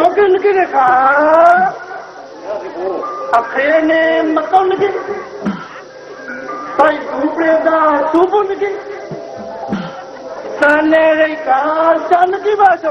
တော့ကင်းကင်းခါအခရေနေမတော်နေပိုင်ကူပရဒါသူပုန်နေစံနေရိတ်ကစံတိပါချ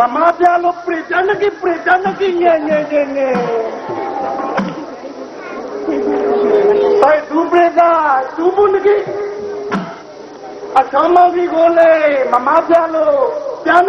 မမပြလို့ပရိတန်ကိပရိတန်ကိညံ့ညံ့ညံ့ညံ့ပိုင်သူပရိဒါသူဘုန်ကိအချမ်းမကြီးကိုလေမမပြလို့ပြန်မ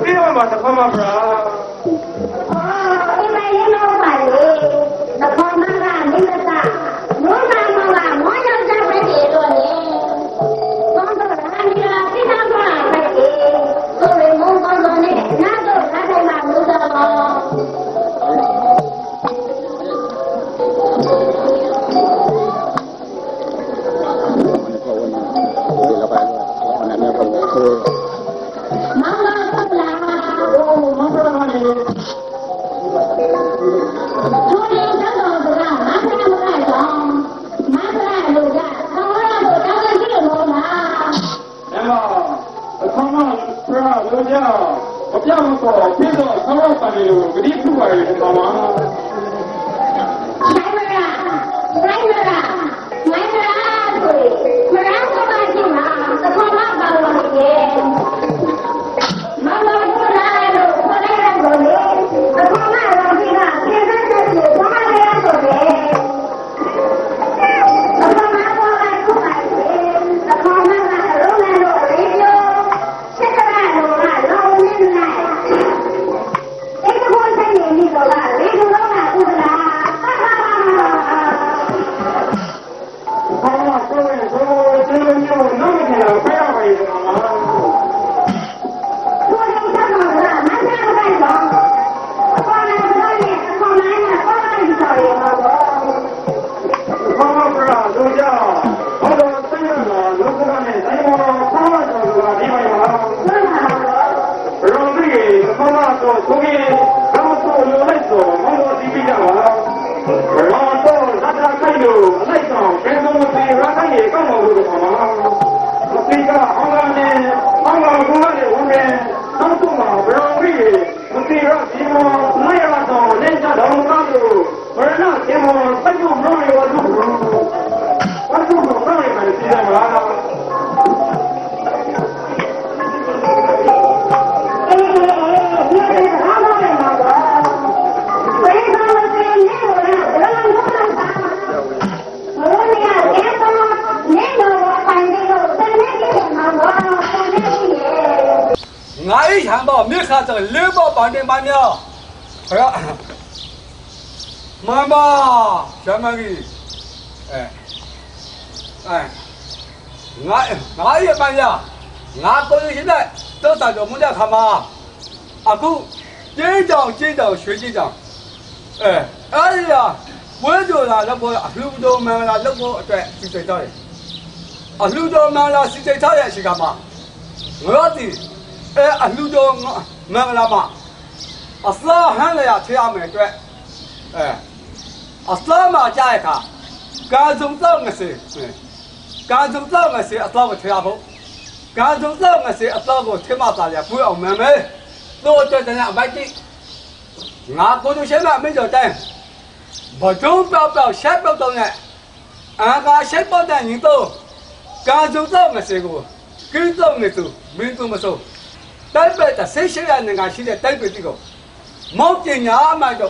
လေနေကြဖို့တော့နာကေတရာကိစ္စတော့ကိုဆန်းဆိုင်လို့မလို့နကိပါသမာပရိမ ရလို့ကြောက်မပြောင်းတော့ဖြစ်တော့ဆောက်ပါလေလို့ဂတိပြုပါရဲ့ဒီမှာဘာ လောက ငါအိတ်ဟန်တော့မြစ်ခါဆိုလေးပေါ်ပန်တင်ပန်းမြောဘရမမဘာဇမကြီးအဲအဲငါငါရဲ့ပန်းရငါကိုရရှိတဲ့တော့တာကြောင့်မကြခါမအခုကျင်းကြောင်ကျင်းကြောင်ရွှေကျင်းကြောင်အဲအဲ့ဒီကဝဲကြလာတော့ဘောအလှူတော်မန်လာလောက်ဖို့အတွက်စီစဉ်ထားတယ်အလှူတော်မန်လာစီစဉ်ထားတဲ့အချိန်ကမှငါတို့ အဲအလှတော်မင်္ဂလာမအစလာဟန်လျာချရမယ်အတွက်အဲအစလာမှာကြားရခါကာဇုံတော့ငစေကာဇုံတော့ငစေအတော့ကိုချရဖို့ကာဇုံတော့ငစေအတော့ကိုထိမသားရပွေးအောင်မယ်မယ်တို့တဲ့တဲ့အပိုက်တိငါကိုတို့ရှင်းမမင်းကြောတိုင်းဘဒုံပြောက်ပြောက်ရှက်ပြောက်တော့နဲ့အာကာရှက်ပေါ်တဲ့ညီတော့ကာဇုံတော့ငစေကိုကင်းတော့နေသူမင်းတို့မစိုး တိုက်ပဲတဆိတ်ရှိရနေကရှိတဲ့တိုက်ပဲတိကိုမောက်ပညာအမှတော့